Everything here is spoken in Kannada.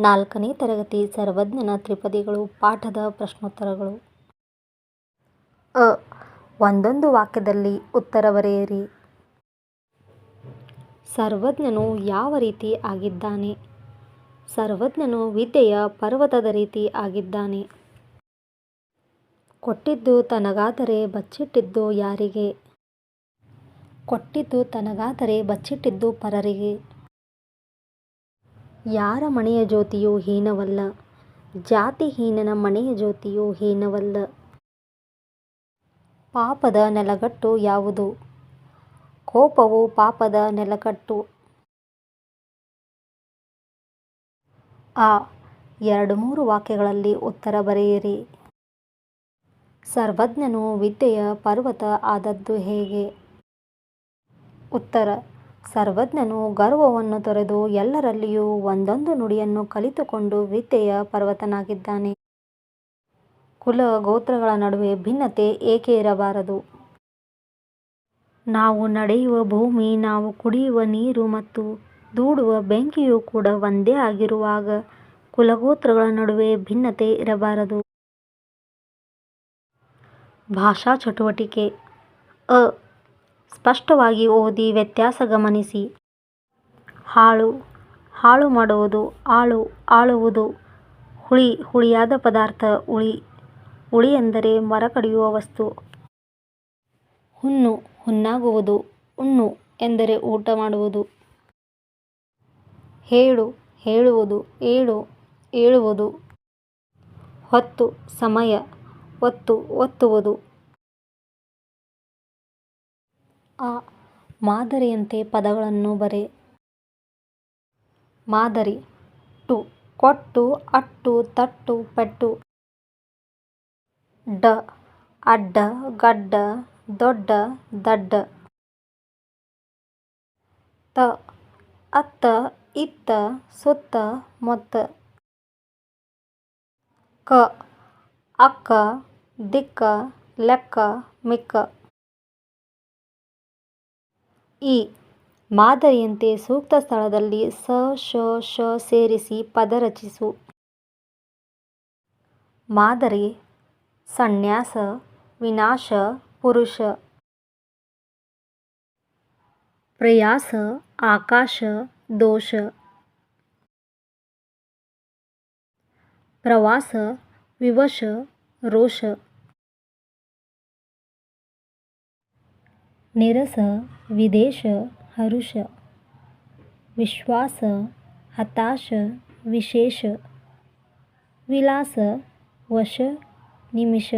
ನಾಲ್ಕನೇ ತರಗತಿ ಸರ್ವಜ್ಞನ ತ್ರಿಪದಿಗಳು ಪಾಠದ ಪ್ರಶ್ನೋತ್ತರಗಳು. ಅ. ಒಂದೊಂದು ವಾಕ್ಯದಲ್ಲಿ ಉತ್ತರ ಬರೆಯಿರಿ ಸರ್ವಜ್ಞನು ಯಾವ ರೀತಿ ಆಗಿದ್ದಾನೆ? ಸರ್ವಜ್ಞನು ವಿದ್ಯೆಯ ಪರ್ವತದ ರೀತಿ ಆಗಿದ್ದಾನೆ. ಕೊಟ್ಟಿದ್ದು ತನಗಾದರೆ ಬಚ್ಚಿಟ್ಟಿದ್ದು ಯಾರಿಗೆ? ಕೊಟ್ಟಿದ್ದು ತನಗಾದರೆ ಬಚ್ಚಿಟ್ಟಿದ್ದು ಪರರಿಗೆ. ಯಾರ ಮನೆಯ ಜ್ಯೋತಿಯೂ ಹೀನವಲ್ಲ? ಜಾತಿಹೀನನ ಮನೆಯ ಜ್ಯೋತಿಯೂ ಹೀನವಲ್ಲ. ಪಾಪದ ನೆಲಗಟ್ಟು ಯಾವುದು? ಕೋಪವು ಪಾಪದ ನೆಲಗಟ್ಟು. ಆ ಎರಡು ಮೂರು ವಾಕ್ಯಗಳಲ್ಲಿ ಉತ್ತರ ಬರೆಯಿರಿ. ಸರ್ವಜ್ಞನು ವಿದ್ಯೆಯ ಪರ್ವತ ಆದದ್ದು ಹೇಗೆ? ಉತ್ತರ ಸರ್ವಜ್ಞನು ಗರ್ವವನ್ನು ತೊರೆದು ಎಲ್ಲರಲ್ಲಿಯೂ ಒಂದೊಂದು ನುಡಿಯನ್ನು ಕಲಿತುಕೊಂಡು ವಿದ್ಯೆಯ ಪರ್ವತನಾಗಿದ್ದಾನೆ. ಕುಲ ಗೋತ್ರಗಳ ನಡುವೆ ಭಿನ್ನತೆ ಏಕೆ ಇರಬಾರದು? ನಾವು ನಡೆಯುವ ಭೂಮಿ, ನಾವು ಕುಡಿಯುವ ನೀರು ಮತ್ತು ದೂಡುವ ಬೆಂಕಿಯೂ ಕೂಡ ಒಂದೇ ಆಗಿರುವಾಗ ಕುಲಗೋತ್ರಗಳ ನಡುವೆ ಭಿನ್ನತೆ ಇರಬಾರದು. ಭಾಷಾ ಚಟುವಟಿಕೆ. ಅ. ಸ್ಪಷ್ಟವಾಗಿ ಓದಿ ವ್ಯತ್ಯಾಸ ಗಮನಿಸಿ. ಹಾಳು ಹಾಳು ಮಾಡುವುದು, ಆಳು, ಆಳುವುದು, ಹುಳಿ, ಹುಳಿಯಾದ ಪದಾರ್ಥ ಉಳಿ ಉಳಿ ಎಂದರೆ ಮರ ಕಡಿಯುವ ವಸ್ತು. ಹುಣ್ಣು, ಹುಣ್ಣಾಗುವುದು, ಹುಣ್ಣು ಎಂದರೆ ಊಟ ಮಾಡುವುದು. ಹೇಳು, ಹೇಳುವುದು, ಏಳು, ಏಳುವುದು. ಹೊತ್ತು, ಸಮಯ, ಒತ್ತು, ಒತ್ತುವುದು. ಆ ಮಾದರಿಯಂತೆ ಪದಗಳನ್ನು ಬರೆ. ಮಾದರಿ, ಟು, ಕೊಟ್ಟು, ಅಟ್ಟು, ತಟ್ಟು, ಪೆಟ್ಟು. ಡ, ಅಡ್ಡ, ಗಡ್ಡ, ದೊಡ್ಡ, ದಡ್ಡ. ತ, ಅತ್ತ, ಇತ್ತ, ಸುತ್ತ, ಮೊತ್ತ. ಕ, ಅಕ್ಕ, ದಿಕ್ಕ, ಲೆಕ್ಕ, ಮಿಕ್ಕ. ಈ ಮಾದರಿಯಂತೆ ಸೂಕ್ತ ಸ್ಥಳದಲ್ಲಿ ಸ ಶ ಶ ಸೇರಿಸಿ ಪದ ರಚಿಸು. ಮಾದರಿ, ಸನ್ಯಾಸ, ವಿನಾಶ, ಪುರುಷ. ಪ್ರಯಾಸ, ಆಕಾಶ, ದೋಷ. ಪ್ರವಾಸ, ವಿವಶ, ರೋಷ. ನಿರಸ विदेश हरुष विश्वास हताश विशेष विलास वश निमिष।